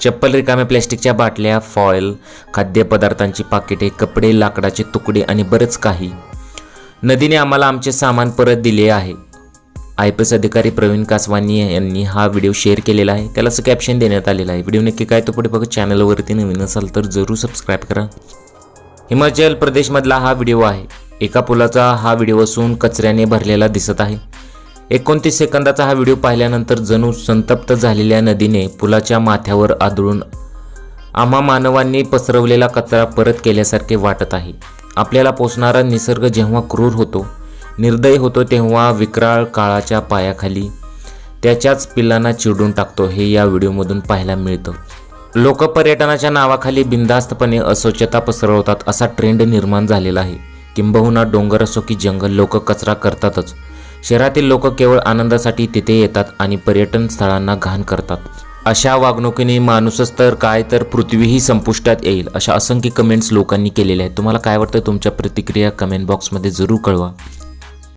चप्पल रिकाम्या प्लॅस्टिकच्या बाटल्या फॉइल खाद्यपदार्थांची पाकिटे कपडे लाकडाचे तुकडे आणि बरंच काही. नदीने आम्हाला आमचे सामान परत दिले आहे. आय पी एस अधिकारी प्रवीण कासवानी यांनी हा व्हिडिओ शेअर केलेला आहे. त्याला असं कॅप्शन देण्यात आलेलं आहे. व्हिडिओ नक्की काय तो पुढे बघा. चॅनलवरती नवीन असाल तर जरूर सबस्क्राईब करा. हिमाचल प्रदेशमधला हा व्हिडिओ आहे. एका पुलाचा हा व्हिडिओ असून कचऱ्याने भरलेला दिसत आहे. एकोणतीस सेकंदाचा हा व्हिडिओ पाहिल्यानंतर जणू संतप्त झालेल्या नदीने पुलाच्या माथ्यावर आदळून आम्हा मानवांनी पसरवलेला कचरा परत केल्यासारखे वाटत आहे. आपल्याला पोचणारा निसर्ग जेव्हा क्रूर होतो निर्दय होतो तेव्हा विक्राळ काळाच्या पायाखाली त्याच्याच पिल्लांना चिडून टाकतो हे या व्हिडिओमधून पाहायला मिळतं. लोक पर्यटनाच्या नावाखाली बिनधास्तपणे अस्वच्छता पसरवतात असा ट्रेंड निर्माण झालेला आहे. किंबहुना डोंगर असो की जंगल लोक कचरा करतातच. शहरातील लोक केवळ आनंदासाठी तिथे येतात आणि पर्यटन स्थळांना घाण करतात. अशा वागणुकीने माणूसच तर काय तर पृथ्वीही संपुष्टात येईल अशा असंख्य कमेंट्स लोकांनी केलेल्या आहेत. तुम्हाला काय वाटतं? तुमच्या प्रतिक्रिया कमेंट बॉक्समध्ये जरूर कळवा.